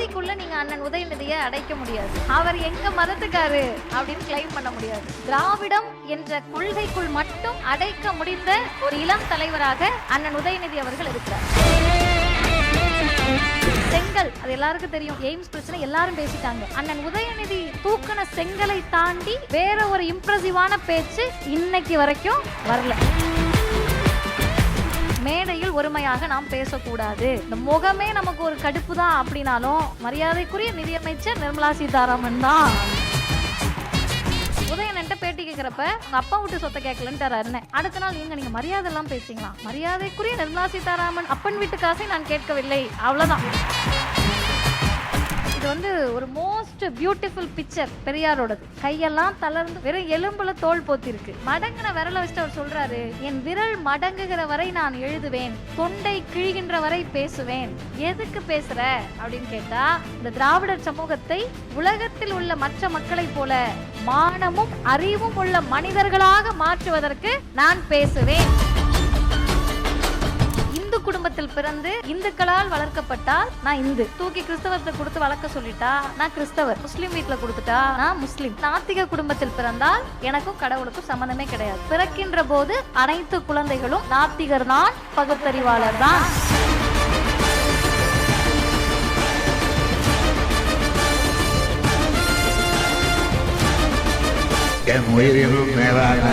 ஜாதிக்குள்ள நீங்க அண்ணன் உதயநிதியை அடைக்க முடியாது. அவர் எங்க மதத்துக்காரு அப்படின்னு கிளைம் பண்ண முடியாது. திராவிடம் என்ற கொள்கைக்குள் மட்டும் அடைக்க முடிந்த ஒரு இளம் தலைவராக அண்ணன் உதயநிதி அவர்கள் இருக்கிறார். செங்கல் அது எல்லாருக்கும் தெரியும். எய்ம்ஸ் பிரச்சனை எல்லாரும் பேசிட்டாங்க. அண்ணன் உதயநிதி தூக்குன செங்கலை தாண்டி வேற ஒரு இம்ப்ரெசிவான பேச்சு இன்னைக்கு வரைக்கும் வரல. மேடையில் ஒருமையாக நாம் பேசக்கூடாது. இந்த முகமே நமக்கு ஒரு கடுப்பு தான் அப்படின்னாலும் மரியாதைக்குரிய நிதியமைச்சர் நிர்மலா சீதாராமன் தான். உதயனன்ட்ட பேட்டி கேட்கிறப்ப உங்க அப்பா விட்டு சொத்தை கேட்கலன்ட்டு அண்ணன் அடுத்த நாள் நீங்க நீங்க மரியாதை எல்லாம் பேசிங்களா மரியாதைக்குரிய நிர்மலா சீதாராமன் அப்பன் வீட்டு காசை நான் கேட்கவில்லை. அவ்வளவுதான். இது வந்து ஒரு மோஸ்ட் பியூட்டிஃபுல் பிக்சர் பெரியாரோடது. கையெல்லாம் தளர்ந்து வெறும் எலும்புல தோல் போத்திருக்கு. மடங்கின விரல வச்சுட்டு அவர் சொல்றாரு என் விரல் மடங்குகிற வரை நான் எழுதுவேன் தொண்டை கிழிகின்ற வரை பேசுவேன். எதுக்கு பேசுற? அப்படின்னு கேட்டா இந்த திராவிடர் சமூகத்தை உலகத்தில் உள்ள மற்ற மக்களைப் போல மானமும் அறிவும் உள்ள மனிதர்களாக மாற்றுவதற்கு நான் பேசுவேன். இந்து குடும்பத்தில் பிறந்து இந்துக்களால் வளர்க்கப்பட்டால் நான் இந்து. தூக்கி கிறிஸ்தவத்தை கொடுத்து வளர்க்க சொல்லிட்டா நான் கிறிஸ்தவர். முஸ்லீம் வீட்டுல கொடுத்துட்டா நான் முஸ்லீம். நாத்திக குடும்பத்தில் பிறந்தால் எனக்கும் கடவுளுக்கும் சம்மந்தமே கிடையாது. பிறக்கின்ற போது அனைத்து குழந்தைகளும் நாத்திகர் தான் பகுத்தறிவாளர் தான். என் உயிரினும் மேலான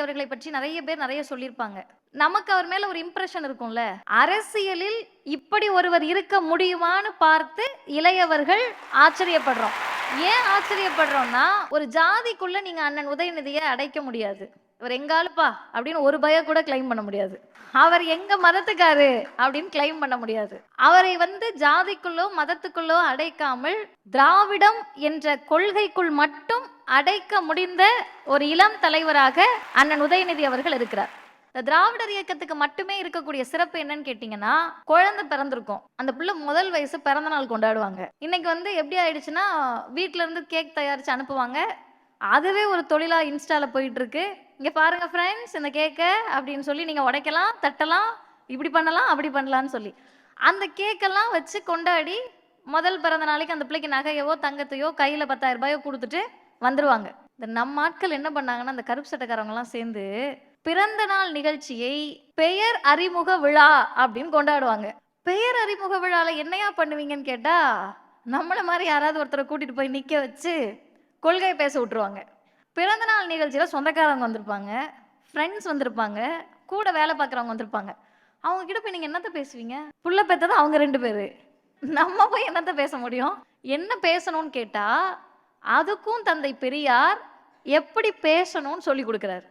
அவர்களை பற்றி நிறைய பேர் நிறைய சொல்லியிருப்பாங்க. நமக்கு அவர் மேல ஒரு இம்ப்ரெஷன் இருக்கும்ல. அரசியலில் இப்படி ஒருவர் இருக்க முடியுமான்னு பார்த்து இளையவர்கள் ஆச்சரியப்படுறோம். ஏன் ஆச்சரியப்படுறோம்னா ஒரு ஜாதிக்குள்ள நீங்க அண்ணன் உதயநிதியை அடைக்க முடியாது. இவர் எங்காலுப்பா அப்படின்னு ஒரு பய கூட கிளைம் பண்ண முடியாது. அவர் எங்க மதத்துக்காரு? அப்படின்னு கிளைம் பண்ண முடியாது. அவரை வந்து ஜாதிக்குள்ளோ மதத்துக்குள்ளோ அடைக்காமல் திராவிடம் என்ற கொள்கைக்குள் மட்டும் அடைக்க முடிந்த ஒரு இளம் தலைவராக அண்ணன் உதயநிதி அவர்கள் இருக்கிறார். இந்த திராவிடர் இயக்கத்துக்கு மட்டுமே இருக்கக்கூடிய சிறப்பு என்னன்னு கேட்டீங்கன்னா குழந்தை பிறந்திருக்கும். அந்த பிள்ளை முதல் வயசு பிறந்த நாள் கொண்டாடுவாங்க. இன்னைக்கு வந்து எப்படி ஆயிடுச்சுன்னா வீட்டுல இருந்து கேக் தயாரிச்சு அனுப்புவாங்க. அதுவே ஒரு தொழிலா இன்ஸ்டால போயிட்டு இருக்கு. இங்க பாருங்க ஃப்ரெண்ட்ஸ் இந்த கேக்கை அப்படின்னு சொல்லி நீங்க உடைக்கலாம் தட்டலாம் இப்படி பண்ணலாம் அப்படி பண்ணலாம்னு சொல்லி. அந்த கேக்கெல்லாம் வச்சு கொண்டாடி முதல் பிறந்த நாளைக்கு அந்த பிள்ளைக்கு நகையவோ தங்கத்தையோ கையில பத்தாயிரம் ரூபாயோ கொடுத்துட்டு வந்துருவாங்க. இந்த நம்ம ஆட்கள் என்ன பண்ணாங்கன்னா அந்த கருப்பு சட்டக்காரவங்கலாம் சேர்ந்து பிறந்த நாள் நிகழ்ச்சியை பெயர் அறிமுக விழா அப்படின்னு கொண்டாடுவாங்க. பெயர் அறிமுக விழால என்னையா பண்ணுவீங்கன்னு கேட்டா நம்மளை மாதிரி யாராவது ஒருத்தரை கூட்டிட்டு போய் நிக்க வச்சு கொள்கை பேச விட்டுருவாங்க. பிறந்த நாள் சொந்தக்காரவங்க சொந்தக்காரங்க வந்திருப்பாங்க ஃப்ரெண்ட்ஸ் வந்திருப்பாங்க கூட வேலை பார்க்குறவங்க வந்திருப்பாங்க. அவங்க கிட்ட போய் நீங்கள் என்னத்த பேசுவீங்க? புள்ள பெற்றது அவங்க ரெண்டு பேர். நம்ம போய் என்னத்த பேச முடியும்? என்ன பேசணும்னு கேட்டால் அதுக்கும் தந்தை பெரியார் எப்படி பேசணும்னு சொல்லி கொடுக்குறாரு.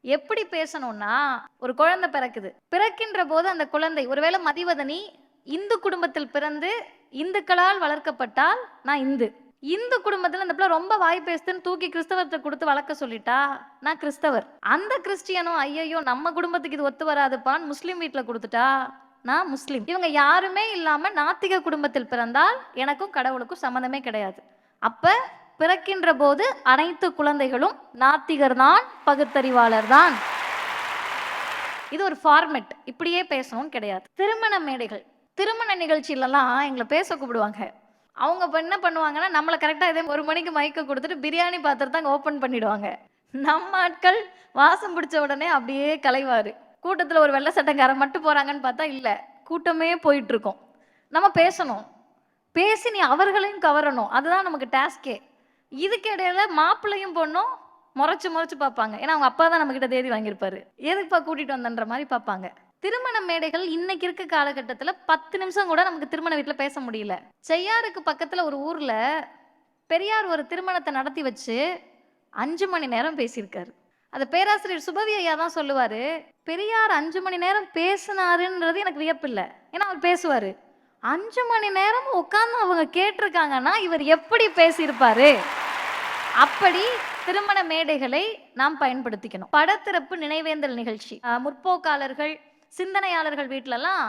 எப்படி பேசணும்னா ஒரு குழந்தை பிறக்குது. பிறக்கின்ற போது அந்த குழந்தை ஒருவேளை மதிவதனி இந்து குடும்பத்தில் பிறந்து இந்துக்களால் வளர்க்கப்பட்டால் நான் இந்து. இந்து குடும்பத்துல அந்த பிள்ளை ரொம்ப வாய் பேசுதுன்னு தூக்கி கிறிஸ்தவத்தை கொடுத்து வளர்க்க சொல்லிட்டா நான் கிறிஸ்தவர். அந்த கிறிஸ்டியனும் ஐயையோ நம்ம குடும்பத்துக்கு இது ஒத்து வராதுப்பான்னு முஸ்லீம் வீட்டில் கொடுத்துட்டா நான் முஸ்லீம். இவங்க யாருமே இல்லாம நாத்திக குடும்பத்தில் பிறந்தால் எனக்கும் கடவுளுக்கும் சம்மந்தமே கிடையாது. அப்ப பிறக்கின்ற போது அனைத்து குழந்தைகளும் நாத்திகர் தான் பகுத்தறிவாளர் தான். இது ஒரு ஃபார்மெட் இப்படியே பேசணும்னு கிடையாது. திருமண மேடைகள். திருமண நிகழ்ச்சியிலலாம் எங்களை பேச கூப்பிடுவாங்க. அவங்க என்ன பண்ணுவாங்கன்னா நம்மளை கரெக்டாக இதே ஒரு மணிக்கு மைக்கை கொடுத்துட்டு பிரியாணி பாத்திரத்தை அங்கே ஓப்பன் பண்ணிடுவாங்க. நம்ம ஆட்கள் வாசம் பிடிச்ச உடனே அப்படியே கலைவார். கூட்டத்தில் ஒரு வெள்ளை சட்டக்காரன் மட்டும் போகிறாங்கன்னு பார்த்தா இல்லை கூட்டமே போயிட்டு இருக்கோம் நம்ம பேசணும். பேசி நீ அவர்களையும் கவரணும். அதுதான் நமக்கு டாஸ்கே இதுக்கு இடையில மாப்பிள்ளையும் பொண்ணும் முறைச்சு முறைச்சு பார்ப்பாங்க. ஏன்னா அவங்க அப்பா தான் நம்மக்கிட்ட தேதி வாங்கியிருப்பாரு. எதுக்குப்பா கூட்டிகிட்டு வந்தன்ற மாதிரி பார்ப்பாங்க. திருமண மேடைகள் இன்னைக்கு இருக்க காலகட்டத்தில் பத்து நிமிஷம் கூட நமக்கு திருமண வீட்டில் பேச முடியல. செய்யாருக்கு பக்கத்தில் ஒரு ஊரில் பெரியார் ஒரு திருமணத்தை நடத்தி வச்சு அஞ்சு மணி நேரம் பேசியிருக்காரு. அது பேராசிரியர் சுபவி ஐயா தான் சொல்லுவார் பெரியார் அஞ்சு மணி நேரம் பேசினாருன்றது எனக்கு வியப்பில்லை. ஏன்னா அவர் பேசுவார். அஞ்சு மணி நேரம் உட்காந்து அவங்க கேட்டிருக்காங்கன்னா இவர் எப்படி பேசியிருப்பாரு? அப்படி திருமண மேடைகளை நாம் பயன்படுத்திக்கணும். படத்திறப்பு நினைவேந்தல் நிகழ்ச்சி. முற்போக்காளர்கள் சிந்தனையாளர்கள் வீட்டிலலாம்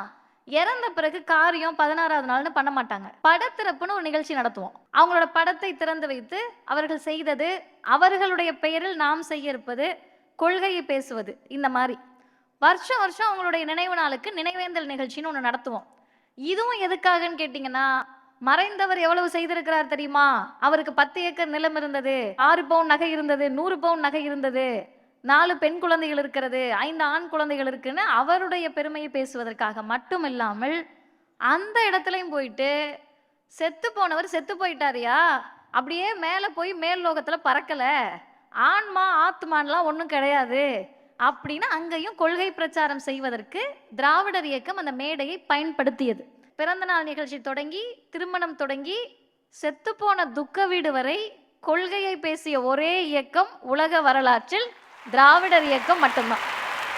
இறந்த பிறகு காரியம் பதினாறாவது நாள்னு பண்ண மாட்டாங்க. படத்திறப்புன்னு ஒரு நிகழ்ச்சி நடத்துவோம். அவங்களோட படத்தை திறந்து வைத்து அவர்கள் செய்தது அவர்களுடைய பெயரில் நாம் செய்ய இருப்பது கொள்கையை பேசுவது இந்த மாதிரி. வருஷம் வருஷம் அவங்களுடைய நினைவு நாளுக்கு நினைவேந்தல் நிகழ்ச்சின்னு ஒன்று நடத்துவோம். இதுவும் எதுக்காகன்னு கேட்டிங்கன்னா மறைந்தவர் எவ்வளவு செய்திருக்கிறார் தெரியுமா? அவருக்கு பத்து ஏக்கர் நிலம் இருந்தது ஆறு பவுன் நகை இருந்தது நூறு பவுன் நகை இருந்தது. நாலு பெண் குழந்தைகள் இருக்கிறது ஐந்து ஆண் குழந்தைகள் இருக்குன்னு அவருடைய பெருமையை பேசுவதற்காக மட்டும் இல்லாமல் அந்த இடத்துலையும் போயிட்டு செத்து போனவர் செத்து போயிட்டாரியா? அப்படியே மேலே போய் மேல் லோகத்தில் பறக்கல. ஆன்மா ஆத்மான்லாம் ஒன்றும் கிடையாது அப்படின்னு அங்கேயும் கொள்கை பிரச்சாரம் செய்வதற்கு திராவிடர் இயக்கம் அந்த மேடையை பயன்படுத்தியது. பிறந்தநாள் நிகழ்ச்சி தொடங்கி திருமணம் தொடங்கி செத்துப்போன துக்க வீடு வரை கொள்கையை பேசிய ஒரே இயக்கம் உலக வரலாற்றில் திராவிடர் இயக்கம் மட்டும்தான்.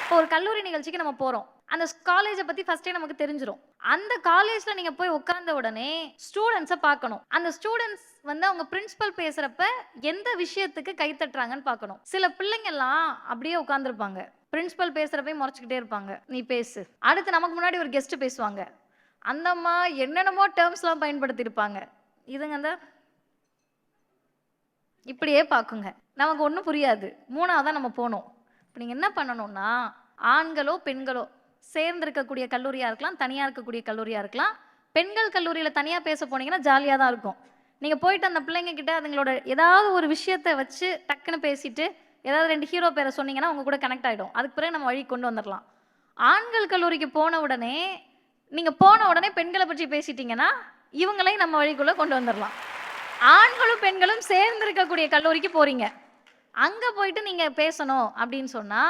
இப்போ ஒரு கல்லூரி நிகழ்ச்சிக்கு நம்ம போகிறோம் அந்த காலேஜை பற்றி ஃபஸ்ட்டே நமக்கு தெரிஞ்சிடும் அந்த காலேஜில் நீங்கள் போய் உட்கார்ந்த உடனே ஸ்டூடெண்ட்ஸை பார்க்கணும். அந்த ஸ்டூடெண்ட்ஸ் வந்து அவங்க பிரின்சிபல் பேசுகிறப்ப எந்த விஷயத்துக்கு கை தட்டுறாங்கன்னு பார்க்கணும். சில பிள்ளைங்கள்லாம் அப்படியே உட்காந்துருப்பாங்க பிரின்சிபல் பேசுகிறப்ப முறைச்சிக்கிட்டே இருப்பாங்க. நீ பேசு. அடுத்து நமக்கு முன்னாடி ஒரு கெஸ்ட் பேசுவாங்க. அந்த அம்மா என்னென்னமோ டேர்ம்ஸ்லாம் பயன்படுத்தியிருப்பாங்க. இதுங்க அந்த இப்படியே பார்க்குங்க. நமக்கு ஒன்றும் புரியாது. மூணாவதாக நம்ம போனோம். இப்போ நீங்கள் என்ன பண்ணணும்னா ஆண்களோ பெண்களோ சேர்ந்திருக்கக்கூடிய கல்லூரியாக இருக்கலாம் தனியாக இருக்கக்கூடிய கல்லூரியாக இருக்கலாம். பெண்கள் கல்லூரியில் தனியாக பேச போனீங்கன்னா ஜாலியாக தான் இருக்கும். நீங்கள் போயிட்டு அந்த பிள்ளைங்க கிட்ட அதுங்களோட ஏதாவது ஒரு விஷயத்தை வச்சு டக்குன்னு பேசிட்டு ஏதாவது ரெண்டு ஹீரோ பேரை சொன்னீங்கன்னா அவங்க கூட கனெக்ட் ஆகிடும் அதுக்கு பிறகு நம்ம வழி கொண்டு வந்துடலாம் ஆண்கள் கல்லூரிக்கு போன உடனே நீங்கள் போன உடனே பெண்களை பற்றி பேசிட்டீங்கன்னா இவங்களையும் நம்ம வழிக்குள்ளே கொண்டு வந்துடலாம் ஆண்களும் பெண்களும் சேர்ந்து இருக்கக்கூடிய கல்லூரிக்கு போறீங்க. அங்க போயிட்டு நீங்க பேசணும் அப்படின்னு சொன்னா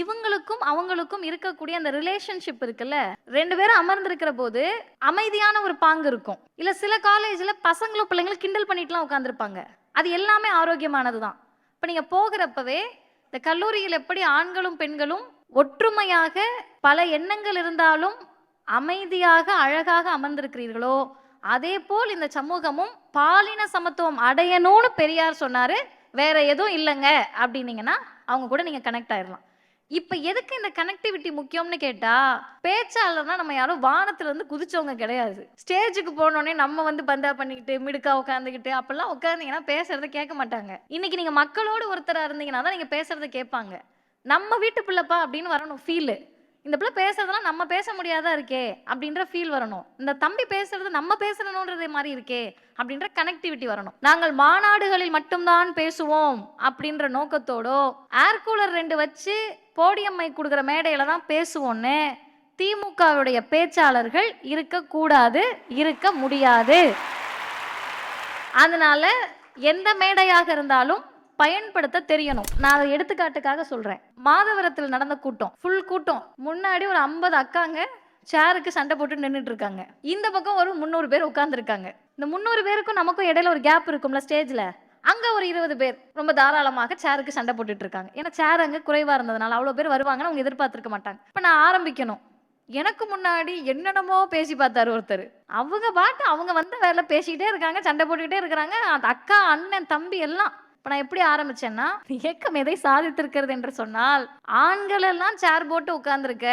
இவங்களுக்கும் அவங்களுக்கும் இருக்கக்கூடிய அந்த ரிலேஷன்ஷிப் இருக்குல்ல ரெண்டு பேரும் அமர்ந்திருக்கிற போது அமைதியான ஒரு பாங்கு இருக்கும். இல்ல சில காலேஜ்ல பசங்களும் பிள்ளைங்களும் கிண்டல் பண்ணிட்டுலாம் உட்காந்துருப்பாங்க அது எல்லாமே ஆரோக்கியமானது தான் இப்போ நீங்க போகிறப்பவே இந்த கல்லூரியில் எப்படி ஆண்களும் பெண்களும் ஒற்றுமையாக பல எண்ணங்கள் இருந்தாலும் அமைதியாக அழகாக அமர்ந்திருக்கிறீர்களோ அதே போல் இந்த சமூகமும் பாலின சமத்துவம் அடையணும்னு பெரியார் சொன்னாரு. வேற எதுவும் இல்லைங்க. அப்படின்னீங்கன்னா அவங்க கூட நீங்க கனெக்ட் ஆயிடலாம் இப்போ எதுக்கு இந்த கனெக்டிவிட்டி முக்கியம்னு கேட்டா பேச்சாளர்னா நம்ம யாரும் வானத்துல இருந்து குதிச்சவங்க கிடையாது. ஸ்டேஜுக்கு போனோடனே நம்ம வந்து பந்தா பண்ணிக்கிட்டு மிடுக்கா உட்காந்துக்கிட்டு அப்பெல்லாம் உட்காந்தீங்கன்னா பேசுறத கேட்க மாட்டாங்க. இன்னைக்கு நீங்க மக்களோடு ஒருத்தரா இருந்தீங்கன்னா தான் நீங்க பேசுறத கேட்பாங்க. நம்ம வீட்டு பிள்ளைப்பா அப்படின்னு வரணும் ஃபீலு இந்த பிள்ளை பேசுறதெல்லாம் நம்ம பேச முடியாதா இருக்கே? அப்படின்ற ஃபீல் வரணும். இந்த தம்பி பேசுறது நம்ம பேசுறணுன்றது மாதிரி இருக்கே? அப்படின்ற கனெக்டிவிட்டி வரணும். நாங்கள் மாநாடுகளில் மட்டும்தான் பேசுவோம் அப்படின்ற நோக்கத்தோடோ ஏர் கூலர் ரெண்டு வச்சு போடியம்மை கொடுக்குற மேடையில தான் பேசுவோன்னு திமுகவுடைய பேச்சாளர்கள் இருக்கக்கூடாது இருக்க முடியாது. அதனால எந்த மேடையாக இருந்தாலும் பயன்படுத்த தெரியணும். நான் அதை எடுத்துக்காட்டுக்காக சொல்றேன். மாதவரத்தில் நடந்த கூட்டம் ஃபுல் கூட்டம். முன்னாடி ஒரு ஐம்பது அக்காங்க சேருக்கு சண்டை போட்டு நின்றுட்டு இருக்காங்க இந்த பக்கம் ஒரு முந்நூறு பேர் உட்கார்ந்துருக்காங்க. இந்த முந்நூறு பேருக்கும் நமக்கும் இடையில ஒரு கேப் இருக்கும்ல ஸ்டேஜ்ல அங்க ஒரு இருபது பேர் ரொம்ப தாராளமாக சேருக்கு சண்டை போட்டுட்டு இருக்காங்க ஏன்னா சேர் அங்க குறைவா இருந்ததுனால அவ்வளவு பேர் வருவாங்கன்னு அவங்க எதிர்பார்த்துருக்க மாட்டாங்க. இப்ப நான் ஆரம்பிக்கணும். எனக்கு முன்னாடி என்னென்னமோ பேசி பார்த்தாரு ஒருத்தர். அவங்க பாட்டு அவங்க வந்த வேலை பேசிக்கிட்டே இருக்காங்க சண்டை போட்டுக்கிட்டே இருக்கிறாங்க. அந்த அக்கா அண்ணன் தம்பி எல்லாம் இப்போ நான் எப்படி ஆரம்பிச்சேன்னா இயக்கம் எதை சாதித்திருக்கிறது? என்று சொன்னால் ஆண்கள் எல்லாம் சேர் போட்டு உட்கார்ந்துருக்க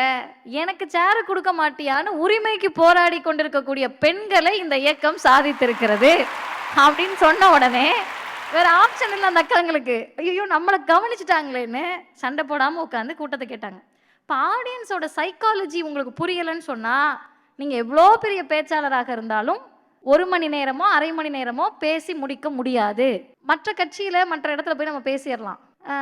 எனக்கு சேர் கொடுக்க மாட்டியான்னு உரிமைக்கு போராடி கொண்டிருக்கக்கூடிய பெண்களை இந்த இயக்கம் சாதித்திருக்கிறது. அப்படின்னு சொன்ன உடனே வேற ஆப்ஷன் இல்லை அந்த அக்காங்களுக்கு. ஐயோ நம்மளை கவனிச்சுட்டாங்களேன்னு சண்டை போடாம உட்காந்து கூட்டத்தை கேட்டாங்க. இப்போ ஆடியன்ஸோட சைக்காலஜி உங்களுக்கு புரியலைன்னு சொன்னா நீங்க எவ்வளோ பெரிய பேச்சாளராக இருந்தாலும் ஒரு மணி நேரமோ அரை மணி நேரமோ பேசி முடிக்க முடியாது. மற்ற கட்சியில் மற்ற இடத்துல போய் நம்ம பேசிடலாம்.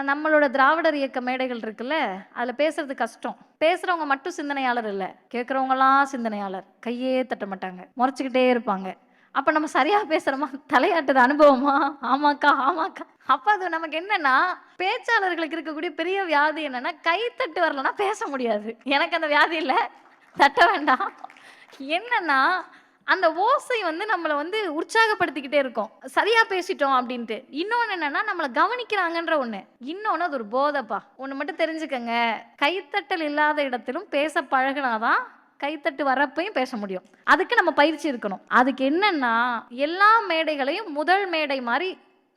நம்மளோட திராவிடர் இயக்க மேடைகள் இருக்குல்ல அதில் பேசுறது கஷ்டம். பேசுறவங்க மட்டும் சிந்தனையாளர் இல்லை. கேட்குறவங்களாம் சிந்தனையாளர். கையே தட்ட மாட்டாங்க. முறைச்சிக்கிட்டே இருப்பாங்க. அப்போ நம்ம சரியாக பேசுகிறோமா தலையாட்டுது அனுபவமா? ஆமாக்கா ஆமாக்கா. அப்போ அது நமக்கு என்னன்னா பேச்சாளர்களுக்கு இருக்கக்கூடிய பெரிய வியாதி என்னன்னா கைத்தட்டு வரலன்னா பேச முடியாது. எனக்கு அந்த வியாதி இல்லை. தட்ட வேண்டாம். என்னன்னா அந்த ஓசை வந்து நம்மளை வந்து உற்சாகப்படுத்திக்கிட்டே இருக்கும். சரியா பேசிட்டோம் அப்படின்ட்டு. இன்னொன்று என்னன்னா நம்மளை கவனிக்கிறாங்கன்ற ஒன்று இன்னொன்று அது ஒரு போதப்பா. ஒன்று மட்டும் தெரிஞ்சுக்கங்க. கைத்தட்டல் இல்லாத இடத்திலும் பேச பழகினாதான் கைத்தட்டு வரப்பையும் பேச முடியும். அதுக்கு நம்ம பயிற்சி இருக்கணும் அதுக்கு என்னன்னா எல்லா மேடைகளையும் முதல் மேடை மாதிரி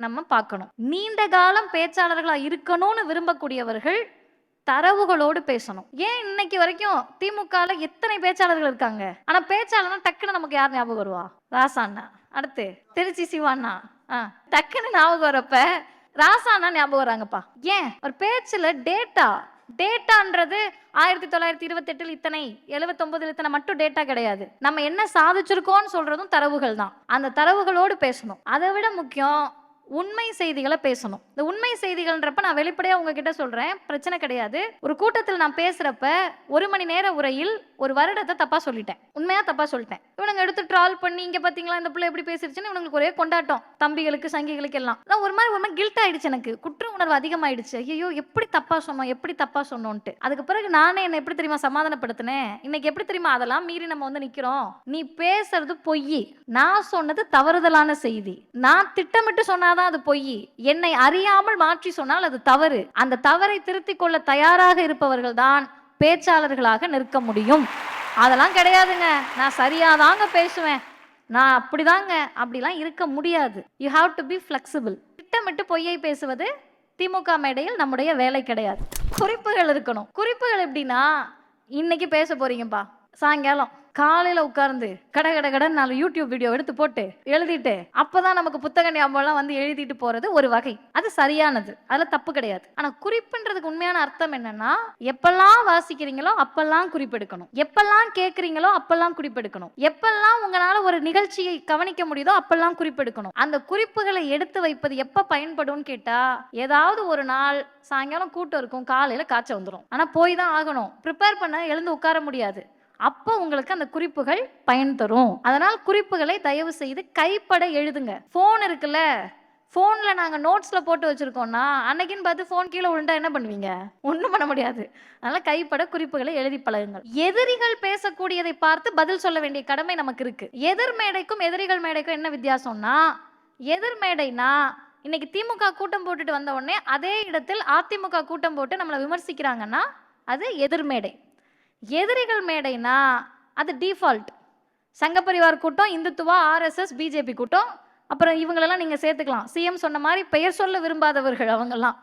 நம்ம பார்க்கணும். நீண்ட காலம் பேச்சாளர்களாக இருக்கணும்னு விரும்பக்கூடியவர்கள் தரவுகளோடு பேசணும். ஏன் இன்னைக்கு வரைக்கும் திமுகல எத்தனை பேச்சாளர்கள் இருக்காங்க? ஆனா பேச்சாளர்னா டக்குன்னு நமக்கு யார் ஞாபகம் வருவா? ராசா அண்ணா. அடுத்து திருச்சி சிவாண்ணா ஆ டக்குன்னு ஞாபகம் வரப்ப ராசாண்ணா ஞாபகம் வராங்கப்பா ஏன்? ஒரு பேச்சுல டேட்டா டேட்டான்றது ஆயிரத்தி தொள்ளாயிரத்தி இருபத்தெட்டில் இத்தனை எழுவத்தொன்பதுல இத்தனை மட்டும் டேட்டா கிடையாது. நம்ம என்ன சாதிச்சிருக்கோம்னு சொல்றதும் தரவுகள் தான். அந்த தரவுகளோடு பேசணும். அதை விட முக்கியம் உண்மை செய்திகளை பேசணும். இந்த உண்மை செய்திகள்ன்றப்ப நான் வெளிப்படையாக உங்ககிட்ட சொல்கிறேன் பிரச்சனை கிடையாது. ஒரு கூட்டத்தில் நான் பேசுகிறப்ப ஒரு மணி நேர உரையில் ஒரு வருடத்தை தப்பாக சொல்லிட்டேன். உண்மையாக தப்பாக சொல்லிட்டேன். இவனுங்க எடுத்து ட்ரால் பண்ணி இங்கே பார்த்தீங்களா இந்த பிள்ளை எப்படி பேசிருச்சுன்னு இவங்களுக்கு ஒரே கொண்டாட்டம். தம்பிகளுக்கு சங்கிகளுக்கு எல்லாம். நான் ஒரு மாதிரி ஒரு மாதிரி கில்ட் ஆயிடுச்சு எனக்கு. குற்ற உணர்வு அதிகமாயிடுச்சு. ஐயோ எப்படி தப்பாக சொன்னோம் எப்படி தப்பாக சொன்னோன்ட்டு. அதுக்கு பிறகு நானே என்னை எப்படி தெரியுமா சமாதானப்படுத்தினேன்? இன்னைக்கு எப்படி தெரியுமா அதெல்லாம் மீறி நம்ம வந்து நிற்கிறோம் நீ பேசுறது பொய். நான் சொன்னது தவறுதலான செய்தி. நான் திட்டமிட்டு சொன்னாதான் அது பொய். என்னை அறியாமல் மாற்றி சொன்னால் அது தவறு. அந்த தவறை திருத்திக் கொள்ள தயாராக இருப்பவர்கள் தான் பேச்சாளர்களாக நிற்க முடியும். அதெல்லாம் கிடையாதுங்க. நான் சரியாதாங்க பேசுவேன். நான் அப்படிதாங்க. அப்படிலாம் இருக்க முடியாது. You have to be flexible திட்டமிட்டு பொய்யை பேசுவது திமுக மேடையில் நம்முடைய வேலை கிடையாது. குறிப்புகள் இருக்கணும். குறிப்புகள் எப்படின்னா இன்னைக்கு பேச போறீங்கப்பா. சாயங்காலம் காலையில உட்கார்ந்து கட கட கடன் நாலு யூடியூப் வீடியோ எடுத்து போட்டு எழுதிட்டு அப்பதான் நமக்கு புத்தக ஞாபகம் வந்து எழுதிட்டு போறது ஒரு வகை. அது சரியானது. அதுல தப்பு கிடையாது. ஆனா குறிப்புன்றதுக்கு உண்மையான அர்த்தம் என்னன்னா எப்பெல்லாம் வாசிக்கிறீங்களோ அப்பெல்லாம் குறிப்பெடுக்கணும். எப்பெல்லாம் கேட்குறீங்களோ அப்பெல்லாம் குறிப்பெடுக்கணும். எப்பெல்லாம் உங்களால ஒரு நிகழ்ச்சியை கவனிக்க முடியுதோ அப்பெல்லாம் குறிப்பெடுக்கணும். அந்த குறிப்புகளை எடுத்து வைப்பது எப்ப பயன்படும்னு கேட்டா ஏதாவது ஒரு நாள் சாயங்காலம் கூட்டம் இருக்கும் காலையில காய்ச்சல் வந்துடும் ஆனா போய் தான் ஆகணும். ப்ரிப்பேர் பண்ண எழுந்து உட்கார முடியாது. அப்போ உங்களுக்கு அந்த குறிப்புகள் பயன் தரும். அதனால் குறிப்புகளை தயவு செய்து கைப்பட எழுதுங்க. ஃபோன் இருக்குல்ல ஃபோனில் நாங்கள் நோட்ஸில் போட்டு வச்சுருக்கோம்னா அன்னைக்குன்னு பார்த்து ஃபோன் கீழே விழுந்தா என்ன பண்ணுவீங்க? ஒன்றும் பண்ண முடியாது. அதனால் கைப்பட குறிப்புகளை எழுதி பழகுங்கள். எதிரிகள் பேசக்கூடியதை பார்த்து பதில் சொல்ல வேண்டிய கடமை நமக்கு இருக்குது எதிர் மேடைக்கும் எதிரிகள் மேடைக்கும் என்ன வித்தியாசம்னா எதிர் மேடைனா இன்னைக்கு திமுக கூட்டம் போட்டுட்டு வந்த உடனே அதே இடத்தில் அதிமுக கூட்டம் போட்டு நம்மளை விமர்சிக்கிறாங்கன்னா அது எதிர்மேடை எதிரிகள் மேடைனா அது டிஃபால்ட் சங்கப்பரிவார் கூட்டம் இந்துத்துவா ஆர்எஸ்எஸ் பிஜேபி கூட்டம். அப்புறம் இவங்களெல்லாம் நீங்கள் சேர்த்துக்கலாம். சிஎம் சொன்ன மாதிரி பெயர் சொல்ல விரும்பாதவர்கள் அவங்கெல்லாம்.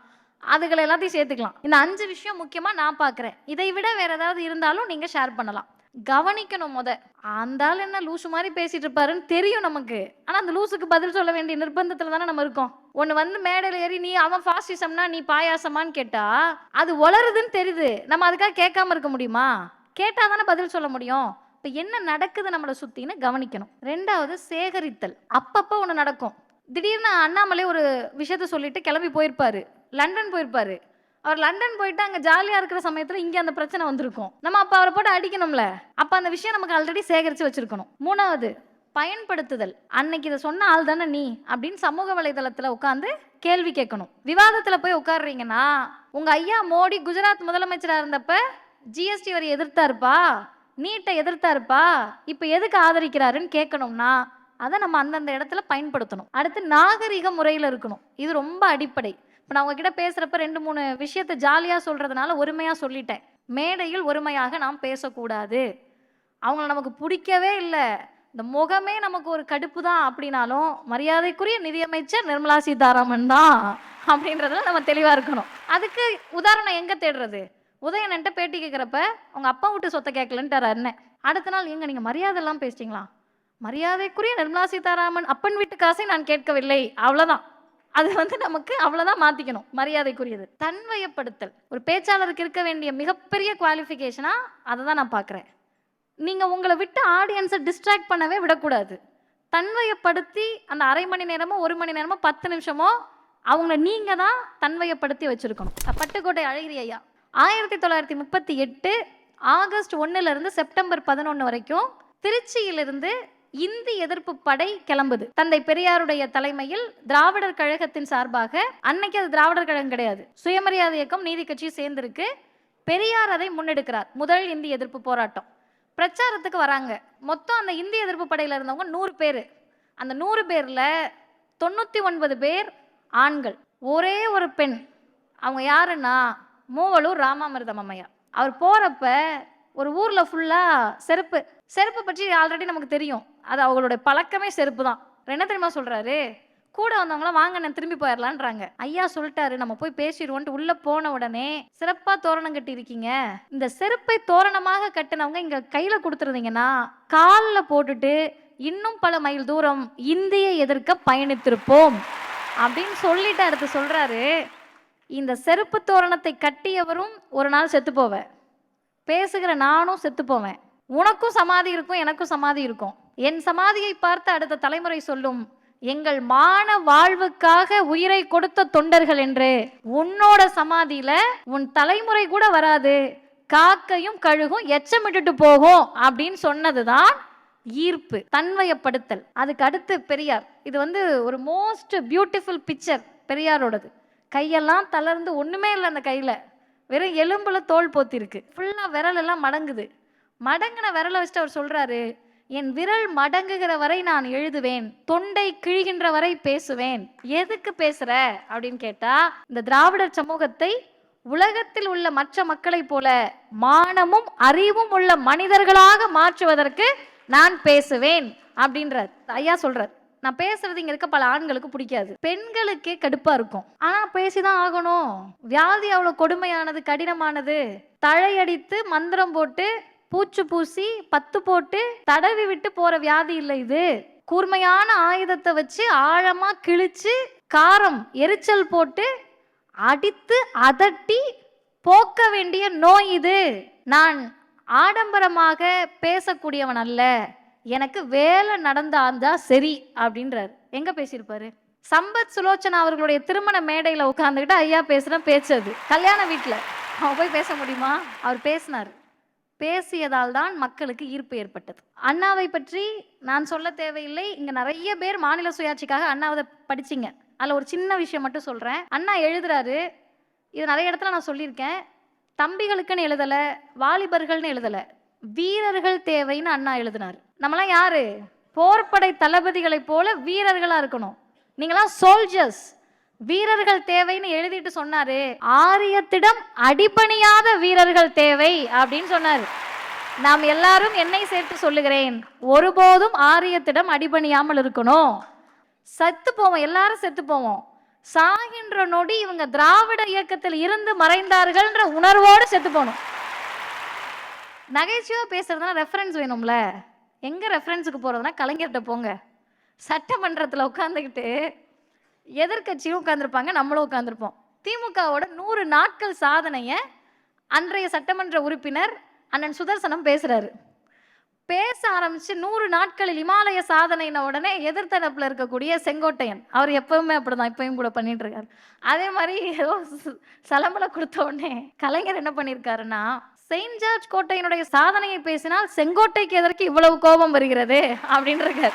அதுகளை எல்லாத்தையும் சேர்த்துக்கலாம். இந்த அஞ்சு விஷயம் முக்கியமாக நான் பார்க்குறேன். இதை விட வேறு ஏதாவது இருந்தாலும் நீங்கள் ஷேர் பண்ணலாம். கவனிக்கணும் முத. அந்த ஆள் என்ன லூசு மாதிரி பேசிட்டு இருப்பாருன்னு தெரியும் நமக்கு. ஆனால் அந்த லூசுக்கு பதில் சொல்ல வேண்டிய நிர்பந்தத்தில் தானே நம்ம இருக்கோம். ஒன்று வந்து மேடையில் ஏறி நீ அவன் ஃபாஸ்டிசம்னா நீ பாயாசமான்னு கேட்டா அது வளருதுன்னு தெரியுது. நம்ம அதுக்காக கேட்காம இருக்க முடியுமா? கேட்டால் தானே பதில் சொல்ல முடியும். இப்போ என்ன நடக்குது நம்மளை சுற்றின்னு கவனிக்கணும். ரெண்டாவது சேகரித்தல். அப்பப்போ ஒன்று நடக்கும். திடீர்னு அண்ணாமலை ஒரு விஷயத்த சொல்லிட்டு கிளம்பி போயிருப்பாரு. லண்டன் போயிருப்பாரு. அவர் லண்டன் போயிட்டு அங்கே ஜாலியாக இருக்கிற சமயத்தில் இங்கே அந்த பிரச்சனை வந்திருக்கும். நம்ம அப்போ அவரை போட்டு அடிக்கணும்ல? அப்போ அந்த விஷயம் நமக்கு ஆல்ரெடி சேகரித்து வச்சுருக்கணும். மூணாவது பயன்படுத்துதல். அன்னைக்கு இதை சொன்ன ஆள் தானே நீ? அப்படின்னு சமூக வலைதளத்தில் உட்காந்து கேள்வி கேட்கணும். விவாதத்தில் போய் உட்காடுறீங்கன்னா உங்கள் ஐயா மோடி குஜராத் முதலமைச்சராக இருந்தப்ப ஜிஎஸ்டி வரி எதிர்த்தாருப்பா நீட்டை எதிர்த்தாருப்பா இப்போ எதுக்கு ஆதரிக்கிறாருன்னு கேட்கணும்னா அதை நம்ம அந்தந்த இடத்துல பயன்படுத்தணும். அடுத்து நாகரிக முறையில் இருக்கணும். இது ரொம்ப அடிப்படை. இப்போ நான் உங்ககிட்ட பேசுகிறப்ப ரெண்டு மூணு விஷயத்தை ஜாலியாக சொல்கிறதுனால ஒருமையாக சொல்லிட்டேன். மேடையில் ஒருமையாக நாம் பேசக்கூடாது. அவங்கள நமக்கு பிடிக்கவே இல்லை. இந்த முகமே நமக்கு ஒரு கடுப்பு தான் அப்படின்னாலும் மரியாதைக்குரிய நிதியமைச்சர் நிர்மலா சீதாராமன் தான் அப்படின்றதுல நம்ம தெளிவாக இருக்கணும். அதுக்கு உதாரணம் எங்கே தேடுறது? உதயனன்ட்ட பேட்டி கேட்குறப்ப அவங்க அப்பா விட்டு சொத்தை கேட்கலன்ட்டார் அண்ணன். அடுத்த நாள் எங்க நீங்கள் மரியாதை எல்லாம் பேசிட்டீங்களா? மரியாதைக்குரிய நிர்மலா சீதாராமன் அப்பன் வீட்டு காசை நான் கேட்கவில்லை. அவ்வளோதான் அது வந்து நமக்கு அவ்வளோதான் மாற்றிக்கணும் மரியாதைக்குரியது. தன்வயப்படுத்தல் ஒரு பேச்சாளருக்கு இருக்க வேண்டிய மிகப்பெரிய குவாலிஃபிகேஷனாக அதை தான் நான் பார்க்குறேன் நீங்கள் உங்களை விட்டு ஆடியன்ஸை டிஸ்ட்ராக்ட் பண்ணவே விடக்கூடாது. தன்வயப்படுத்தி அந்த அரை மணி நேரமோ ஒரு மணி நேரமோ பத்து நிமிஷமோ அவங்கள நீங்கள் தான் தன்வயப்படுத்தி வச்சுருக்கணும். பட்டுக்கோட்டை அழகிரி ஐயா. ஆயிரத்தி தொள்ளாயிரத்தி முப்பத்தி எட்டு ஆகஸ்ட் ஒன்றுலேருந்து செப்டம்பர் பதினொன்று வரைக்கும் திருச்சியிலிருந்து இந்தி எதிர்ப்பு படை கிளம்புது. தந்தை பெரியாருடைய தலைமையில் திராவிடர் கழகத்தின் சார்பாக அன்னைக்கு அது திராவிடர் கழகம் கிடையாது. சுயமரியாதை இயக்கம் நீதி கட்சி சேர்ந்திருக்கு. பெரியார் அதை முன்னெடுக்கிறார். முதல் இந்தி எதிர்ப்பு போராட்டம். பிரச்சாரத்துக்கு வராங்க. மொத்தம் அந்த இந்திய எதிர்ப்பு படையில இருந்தவங்க நூறு பேர். அந்த நூறு பேர்ல தொண்ணூற்றி ஒன்பது பேர் ஆண்கள். ஒரே ஒரு பெண். அவங்க யாருன்னா மூவலூர் ராமாமிர்தம் அம்மையார். அவர் போறப்ப ஒரு ஊரில் ஃபுல்லாக செருப்பு. செருப்பு பற்றி ஆல்ரெடி நமக்கு தெரியும். அது அவங்களுடைய பழக்கமே செருப்பு தான். என்ன தெரியுமா சொல்கிறாரு கூட வந்தவங்களாம் வாங்க நான் திரும்பி போயிடலான்றாங்க ஐயா சொல்லிட்டாரு நம்ம போய் பேசிடுவோன்ட்டு உள்ள போன உடனே சிறப்பா தோரணம் கட்டி இருக்கீங்க இந்த செருப்பை தோரணமாக கட்டினவங்க இங்க கையில கொடுத்துருந்தீங்கன்னா காலில் போட்டுட்டு இன்னும் பல மைல் தூரம் இந்தியை எதிர்க்க பயணித்திருப்போம். அப்படின்னு சொல்லிட்டு அடுத்து சொல்றாரு இந்த செருப்பு தோரணத்தை கட்டியவரும் ஒரு நாள் செத்து போவேன் பேசுகிற நானும் செத்து போவேன். உனக்கும் சமாதி இருக்கும் எனக்கும் சமாதி இருக்கும். என் சமாதியை பார்த்து அடுத்த தலைமுறை சொல்லும் எங்கள் மான வாழ்வுக்காக உயிரை கொடுத்த தொண்டர்கள் என்று. உன்னோட சமாதியில உன் தலைமுறை கூட வராது. காக்கையும் கழுகும் எச்சமிட்டுட்டு போகும். அப்படின்னு சொன்னதுதான் ஈர்ப்பு தன்வயப்படுத்தல் அதுக்கு அடுத்து பெரியார். இது வந்து ஒரு மோஸ்ட் பியூட்டிஃபுல் பிக்சர் பெரியாரோடது. கையெல்லாம் தளர்ந்து ஒண்ணுமே இல்லை அந்த கையில. வெறும் எலும்புல தோல் போத்திருக்கு. ஃபுல்லாக விரல் எல்லாம் மடங்குது. மடங்கின விரலை வச்சுட்டு அவர் சொல்கிறாரு என் விரல் மடங்குகிற வரை நான் எழுதுவேன் தொண்டை கிழிகின்ற வரை பேசுவேன். எதுக்கு பேசுற? அப்படின்னு கேட்டா இந்த திராவிடர் சமூகத்தை உலகத்தில் உள்ள மற்ற மக்களைப் போல மானமும் அறிவும் உள்ள மனிதர்களாக மாற்றுவதற்கு நான் பேசுவேன் அப்படின்றார். ஐயா சொல்றார் நான் பேசுறது இங்க இருக்க பல ஆண்களுக்கு பிடிக்காது. பெண்களுக்கே கடுப்பா இருக்கும். ஆனா பேசிதான் ஆகணும். வியாதி அவ்வளவு கொடுமையானது கடினமானது. தழையடித்து மந்திரம் போட்டு பூச்சு பூசி பத்து போட்டு தடவி விட்டு போற வியாதி இல்லை இது. கூர்மையான ஆயுதத்தை வச்சு ஆழமா கிழிச்சு காரம் எரிச்சல் போட்டு அடித்து அதட்டி போக்க வேண்டிய நோய் இது. நான் ஆடம்பரமாக பேசக்கூடியவன் அல்ல. எனக்கு வேலை நடந்தாந்தா சரி அப்படின்றாரு. எங்க பேசியிருப்பாரு? சம்பத் சுலோச்சனா அவர்களுடைய திருமண மேடையில உட்காந்துக்கிட்டு ஐயா பேசுற பேச்சு அது. கல்யாண வீட்டுல அவன் போய் பேச முடியுமா? அவர் பேசினார். பேசியதால் தான் மக்களுக்கு ஈர்ப்பு ஏற்பட்டது. அண்ணாவை பற்றி நான் சொல்ல தேவையில்லை. இங்க நிறைய பேர் மாநில சுயாட்சிக்காக அண்ணாவை படிச்சிங்க. அதில் ஒரு சின்ன விஷயம் மட்டும் சொல்றேன். அண்ணா எழுதுறாரு. இது நிறைய இடத்துல நான் சொல்லியிருக்கேன். தம்பிகளுக்குன்னு எழுதலை வாலிபர்கள்னு எழுதலை. வீரர்கள் தேவைன்னு அண்ணா எழுதினார். நம்மலாம் யாரு? போர்ப்படை தளபதிகளைப் போல வீரர்களா இருக்கணும். நீங்களாம் சோல்ஜர்ஸ் வீரர்கள் தேவைன்னு எழுதிட்டு சொன்னாரு. ஆரியத்திடம் அடிபணியாத வீரர்கள் தேவை அப்படின்னு சொன்னாரு. நாம் எல்லாரும் என்னை சேர்த்து சொல்லுகிறேன். ஒருபோதும் ஆரியத்திடம் அடிபணியாமல் இருக்கணும். செத்து போவோம் எல்லாரும் செத்து போவோம். சாகின்ற நொடி இவங்க திராவிட இயக்கத்தில் இருந்து மறைந்தார்கள்ன்ற உணர்வோடு செத்து போகணும். நகைச்சுவா பேசுறதுனா ரெஃபரன்ஸ் வேணும்ல. எங்க ரெஃபரன்ஸுக்கு போகிறதுனா கலைஞர்கிட்ட போங்க. சட்டமன்றத்தில் உட்காந்துக்கிட்டு எதிர்க்கட்சியும் உட்காந்துருப்பாங்க நம்மளும் உட்காந்துருப்போம் திமுகவோட நூறு நாட்கள் சாதனையை அன்றைய சட்டமன்ற உறுப்பினர் அண்ணன் சுதர்சனம் பேசுறாரு. பேச ஆரம்பிச்சு நூறு நாட்களில் இமாலய சாதனைன உடனே எதிர்த்தரப்புல இருக்கக்கூடிய செங்கோட்டையன் அவர் எப்பவுமே அப்படிதான் இப்பயும் கூட பண்ணிட்டு இருக்காரு. அதே மாதிரி ஏதோ சலம்பலை கொடுத்த உடனே கலைஞர் என்ன பண்ணியிருக்காருன்னா செயின்ட் ஜார்ஜ் கோட்டையினுடைய சாதனையை பேசினால் செங்கோட்டைக்கு எதற்கு இவ்வளவு கோபம் வருகிறது அப்படின்னு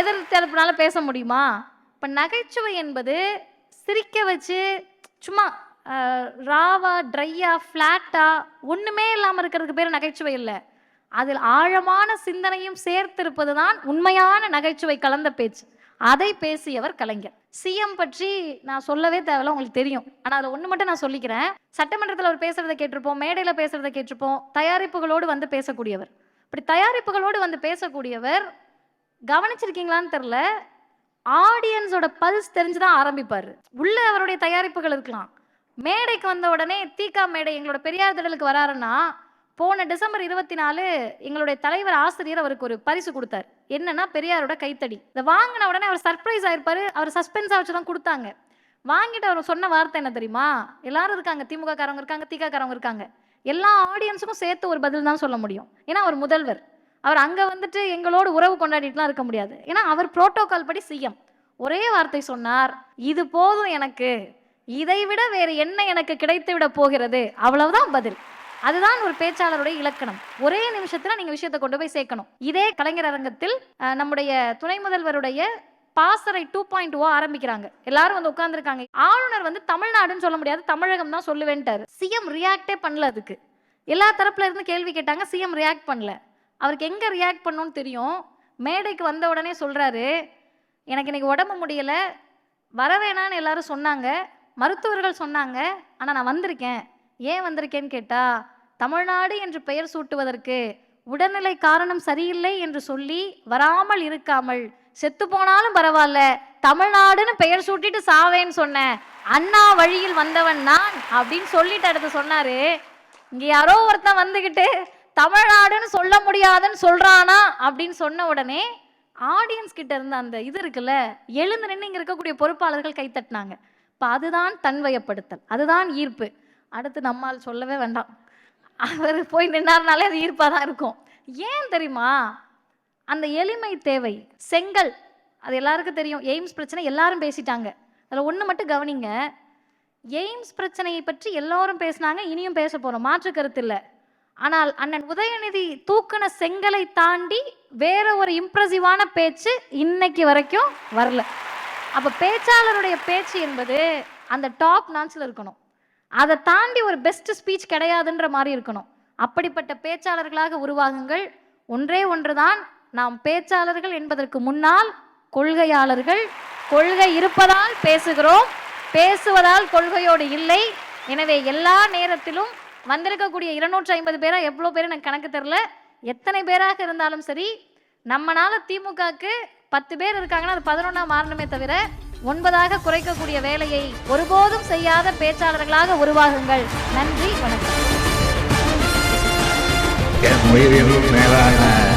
எதிர் தரப்புனால பேச முடியுமா? இப்போ நகைச்சுவை என்பது சிரிக்க வச்சு சும்மா ராவா ட்ரையா ஃப்ளாட்டா ஒண்ணுமே இல்லாம இருக்கிறதுக்கு பேர் நகைச்சுவை இல்லை. அதில் ஆழமான சிந்தனையும் சேர்த்திருப்பது தான் உண்மையான நகைச்சுவை கலந்த பேச்சு. அதை பேசியவர் கலைஞர். சிஎம் பற்றி நான் சொல்லவே தேவையில்ல உங்களுக்கு தெரியும். ஆனால் அதில் ஒன்று மட்டும் நான் சொல்லிக்கிறேன். சட்டமன்றத்தில் அவர் பேசுறதை கேட்டிருப்போம் மேடையில் பேசுறதை கேட்டிருப்போம் தயாரிப்புகளோடு வந்து பேசக்கூடியவர். இப்படி தயாரிப்புகளோடு வந்து பேசக்கூடியவர் கவனிச்சிருக்கீங்களான்னு தெரில ஆடியன்ஸோட பல்ஸ் தெரிஞ்சு தான் ஆரம்பிப்பார். உள்ள அவருடைய தயாரிப்புகள் இருக்கலாம். மேடைக்கு வந்த உடனே தீகா மேடை எங்களோட பெரியார் திடலுக்கு வராருன்னா போன டிசம்பர் இருபத்தி நாலு எங்களுடைய தலைவர் ஆசிரியர் அவருக்கு ஒரு பரிசு கொடுத்தார். என்னன்னா பெரியாரோட கைத்தடி. இதை வாங்கின உடனே அவர் சர்ப்ரைஸ் ஆயிருப்பாரு. அவர் சஸ்பென்ஸ் ஆகிச்செலாம் கொடுத்தாங்க. வாங்கிட்டு அவர் சொன்ன வார்த்தை என்ன தெரியுமா? எல்லாரும் இருக்காங்க. திமுக காரவங்க இருக்காங்க திக காரவங்க இருக்காங்க. எல்லா ஆடியன்ஸுக்கும் சேர்த்து ஒரு பதில் தான் சொல்ல முடியும். ஏன்னா அவர் முதல்வர். அவர் அங்கே வந்துட்டு எங்களோடு உறவு கொண்டாடிட்டுலாம் இருக்க முடியாது. ஏன்னா அவர் புரோட்டோகால் படி சிஎம் ஒரே வார்த்தை சொன்னார் இது போதும் எனக்கு. இதை விட வேறு என்ன எனக்கு கிடைத்து விட போகிறது? அவ்வளவுதான் பதில். அதுதான் ஒரு பேச்சாளருடைய இலக்கணம். ஒரே நிமிஷத்துல நீங்க விஷயத்தை கொண்டு போய் சேர்க்கணும். இதே கலைஞர் அரங்கத்தில் நம்முடைய துணை முதல்வருடைய பாசறை டூ பாயிண்ட் ஓ ஆரம்பிக்கிறாங்க. எல்லாரும் வந்து உட்கார்ந்துருக்காங்க. ஆளுநர் வந்து தமிழ்நாடுன்னு சொல்ல முடியாது தமிழகம் தான் சொல்லுவேன்ட்டாரு. சிஎம் ரியாக்டே பண்ணல அதுக்கு. எல்லா தரப்புல இருந்து கேள்வி கேட்டாங்க சிஎம் ரியாக்ட் பண்ணல. அவருக்கு எங்க ரியாக்ட் பண்ணுன்னு தெரியும்? மேடைக்கு வந்த உடனே சொல்றாரு எனக்கு இன்னைக்கு உடம்பு முடியல வரவேணான்னு எல்லாரும் சொன்னாங்க மருத்துவர்கள் சொன்னாங்க ஆனா நான் வந்திருக்கேன். ஏன் வந்திருக்கேன்னு கேட்டா தமிழ்நாடு என்று பெயர் சூட்டுவதற்கு உடல்நிலை காரணம் சரியில்லை என்று சொல்லி வராமல் இருக்காமல் செத்து போனாலும் பரவாயில்ல தமிழ்நாடுன்னு பெயர் சூட்டிட்டு சாவேன்னு சொன்னேன் அண்ணா வழியில் வந்தவன் நான் அப்படின்னு சொல்லிட்டு அடுத்து சொன்னாரு. இங்க யாரோ ஒருத்தன் வந்துகிட்டு தமிழ்நாடுன்னு சொல்ல முடியாதுன்னு சொல்றானா? அப்படின்னு சொன்ன உடனே ஆடியன்ஸ் கிட்ட இருந்த அந்த இது இருக்குல்ல எழுந்து நின்று இங்க இருக்கக்கூடிய பொறுப்பாளர்கள் கைத்தட்டினாங்க இப்போ அதுதான் தன்வயப்படுத்தல் அதுதான் ஈர்ப்பு. அடுத்து நம்மால் சொல்லவே வேண்டாம். அவர் போய் நின்னார்னாலே அது ஈர்ப்பாக தான் இருக்கும். ஏன் தெரியுமா? அந்த எளிமை தேவை. செங்கல். அது எல்லாருக்கும் தெரியும். எய்ம்ஸ் பிரச்சனை எல்லாரும் பேசிட்டாங்க. அதில் ஒன்று மட்டும் கவனிங்க. எய்ம்ஸ் பிரச்சனையை பற்றி எல்லோரும் பேசினாங்க இனியும் பேச போகிறோம் மாற்று கருத்து இல்லை. ஆனால் அண்ணன் உதயநிதி தூக்குன செங்கலை தாண்டி வேற ஒரு இம்ப்ரெசிவான பேச்சு இன்னைக்கு வரைக்கும் வரல. அப்போ பேச்சாளருடைய பேச்சு என்பது அந்த டாப் நான்ஸில் இருக்கணும். அதை தாண்டி ஒரு பெஸ்ட் ஸ்பீச் கிடையாதுன்ற மாதிரி இருக்கணும். அப்படிப்பட்ட பேச்சாளர்களாக உருவாகுங்கள். ஒன்றே ஒன்றுதான். நாம் பேச்சாளர்கள் என்பதற்கு முன்னால் கொள்கையாளர்கள் கொள்கை இருப்பதால் பேசுகிறோம். பேசுவதால் கொள்கையோடு இல்லை. எனவே எல்லா நேரத்திலும் வந்திருக்கக்கூடிய இருநூற்றி ஐம்பது பேரா எவ்வளோ பேர் எனக்கு கணக்கு தெரில. எத்தனை பேராக இருந்தாலும் சரி நம்மனால திமுகக்கு பத்து பேர் இருக்காங்கன்னா அது பதினொன்றா மாறணுமே தவிர ஒன்பதாக குறைக்கக்கூடிய வேலையை ஒருபோதும் செய்யாத பேச்சாளர்களாக உருவாகுங்கள். நன்றி வணக்கம். மேலான